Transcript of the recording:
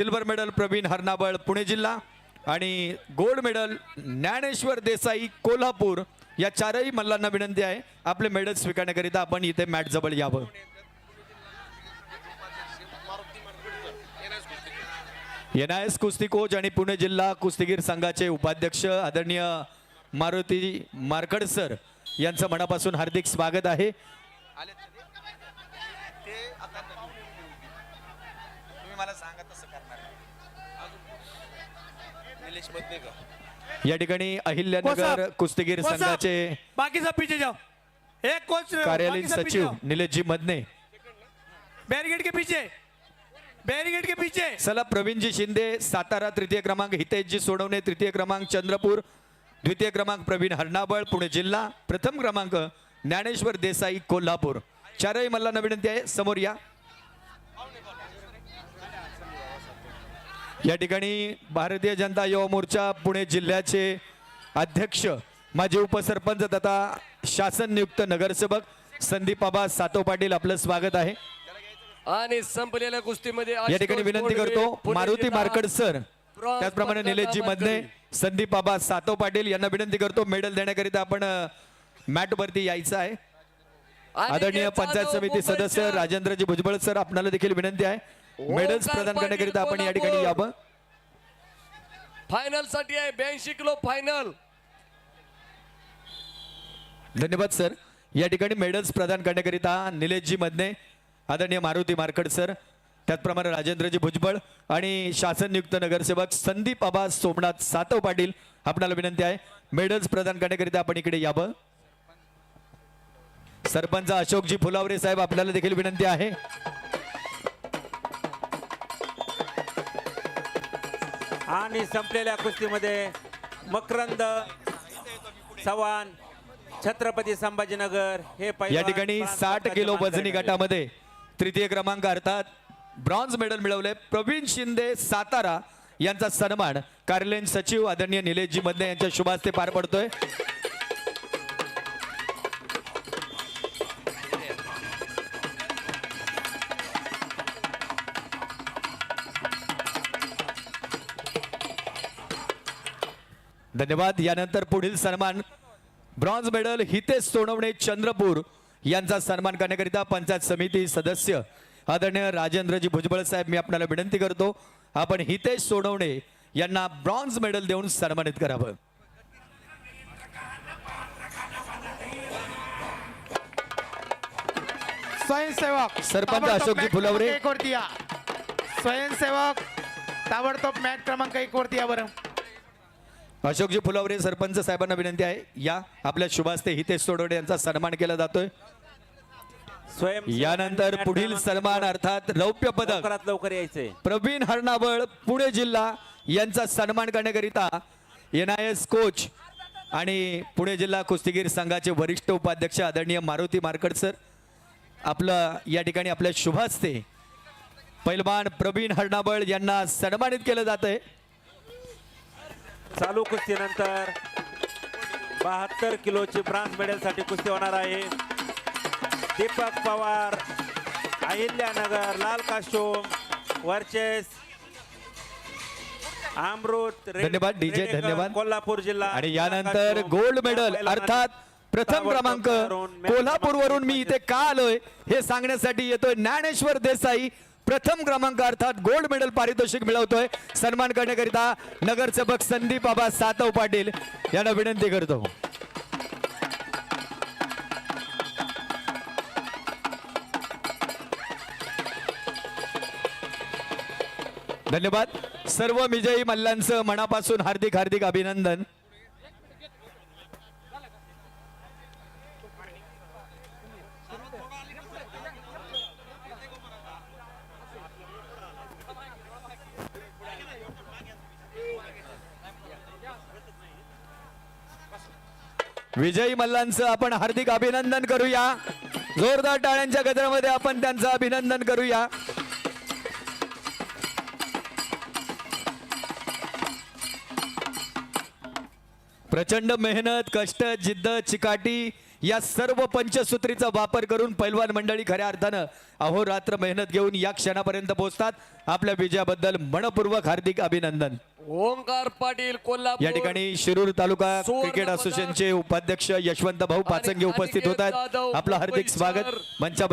Silver medal Pravin Harnabal Pune जिल्हा आणि gold medal Dnyaneshwar Desai Kolhapur या चारही मल्लांना विनंती आहे. आपले मेडल स्वीकारण्याकरिता आपण इथे मॅट जवळ यावं. एन आय एस कुस्ती कोच आणि पुणे जिल्हा कुस्तीगीर संघाचे उपाध्यक्ष आदरणीय मारुती मार्कड सर यांचं मनापासून हार्दिक स्वागत आहे. मला सांगा तसं करणार निलेश का या ठिकाणी अहिल्यानगर कुस्तीगीर संघाचे बाकी सब पीछे जाओ. एक कोच कार्यालयीन सचिव। निलेशजी मदने. बैरिकेड के पीछे. बैरिकेड के पीछे. चला प्रवीणजी शिंदे सातारा तृतीय क्रमांक हितेशजी सोडवणे तृतीय क्रमांक चंद्रपूर. द्वितीय क्रमांक प्रवीण हरणाबळ पुणे जिल्हा. प्रथम क्रमांक ज्ञानेश्वर देसाई कोल्हापूर. चारही मल्लांना विनंती आहे समोर या. या ठिकाणी भारतीय जनता युवा मोर्चा पुणे जिल्ह्याचे अध्यक्ष माजी उपसरपंच तथा शासन नियुक्त नगरसेवक संदीप आबा सातो पाटील आपलं स्वागत आहे आणि संपलेल्या कुस्तीमध्ये या ठिकाणी विनंती करतो मारुती मार्कड सर त्याचप्रमाणे निलेशजी मधने मानकरी. संदीप बाबा सातो पाटील यांना विनंती करतो मेडल देण्याकरिता आपण मॅट वरती यायचं आहे आदरणीय हे पंचायत समिती सदस्य राजेंद्रजी भुजबळ सर आपणाला देखील विनंती आहे. मेडल्स ओंकार प्रदान करण्याकरिता आपण या ठिकाणी. यावं. फायनलसाठी आहे ब्याऐंशी किलो फायनल धन्यवाद सर. या ठिकाणी मेडल्स प्रदान करण्याकरिता निलेशजी मधने आदरणीय मारुती मार्कड सर त्याचप्रमाणे राजेंद्रजी भुजबळ आणि शासन नियुक्त नगरसेवक संदीप आबा सोमनाथ सातव पाटील आपणाला विनंती आहे. मेडल्स प्रदान करण्याकरिता आपण इकडे यावं. सरपंच अशोकजी फुलावरे साहेब आपल्याला देखील विनंती आहे. आणि संपलेल्या कुस्तीमध्ये मकरंद चव्हाण छत्रपती संभाजीनगर हे या ठिकाणी साठ किलो वजनी. गटामध्ये तृतीय क्रमांक अर्थात ब्रॉन्झ मेडल मिळवले. प्रवीण शिंदे सातारा यांचा सन्मान कार्यालयीन सचिव आदरणीय निलेशजी मधने यांच्या शुभ हस्ते पार पडतोय. धन्यवाद. यानंतर पुढील सन्मान. ब्रॉन्झ मेडल हितेश सोनवणे चंद्रपूर यांचा सन्मान करण्याकरिता पंचायत समिती सदस्य आदरणीय राजेंद्रजी भुजबळ साहेब मी आपल्याला विनंती करतो आपण हितेश सोनवणे यांना ब्रॉन्झ मेडल देऊन सन्मानित करावं. स्वयंसेवक सरपंच अशोकजी फुलवरे. स्वयंसेवक ताबडतोब मॅट क्रमांक एक वरती या बरं. अशोकजी फुलावरे सरपंच साहेबांना विनंती आहे या आपल्या शुभास्ते हितेश सोनवणे यांचा सन्मान केला जातोय. स्वयं यानंतर पुढील सन्मान अर्थात रौप्य पदक. लवकरात लवकर यायचंय. प्रवीण हरणाबळ पुणे जिल्हा यांचा सन्मान करण्याकरिता एन आय एस कोच आणि पुणे जिल्हा कुस्तीगीर संघाचे वरिष्ठ उपाध्यक्ष आदरणीय मारुती मार्कड सर आपलं या ठिकाणी आपल्या शुभ हस्ते पैलवान प्रवीण हरणाबळ यांना सन्मानित केलं जात आहे चालू कुस्तीनंतर बहात्तर किलोची ब्रांज मेडलसाठी कुस्ती होणार आहे दीपक पवार अहिल्यानगर लाल काशोम वर्चेस अमृत धन्यवाद, रेडेकर, धन्यवाद. कोल्हापूर जिल्हा आणि यानंतर गोल्ड मेडल अर्थात प्रथम क्रमांक कोल्हापूरवरून मी इथे का आलोय हे सांगण्यासाठी येतोय ज्ञानेश्वर देसाई प्रथम क्रमांक अर्थात गोल्ड मेडल पारितोषिक मिळवतोय. सन्मान करण्याकरिता नगरसेवक संदीप बाबा सातव पाटील यांना विनंती करतो. धन्यवाद. सर्व विजयी मल्लांचं मनापासून हार्दिक हार्दिक अभिनंदन. विजयी मल्लांचं आपण हार्दिक अभिनंदन करूया. जोरदार टाळ्यांच्या गजरामध्ये आपण त्यांचं अभिनंदन करूया. प्रचंड मेहनत कष्ट जिद्द चिकाटी या सर्व पंचसूत्रीचा वापर करून पैलवान मंडळी खऱ्या अर्थानं अहोरात्र मेहनत घेऊन या क्षणापर्यंत पोहोचतात. आपल्या विजयाबद्दल मनपूर्वक हार्दिक अभिनंदन. ओंकार पाटील कोल्हापूर या ठिकाणी शिरूर तालुका क्रिकेट. असोसिएशनचे उपाध्यक्ष यशवंत भाऊ पाचंगे उपस्थित होत आहेत आपलं हार्दिक स्वागत. मंचावर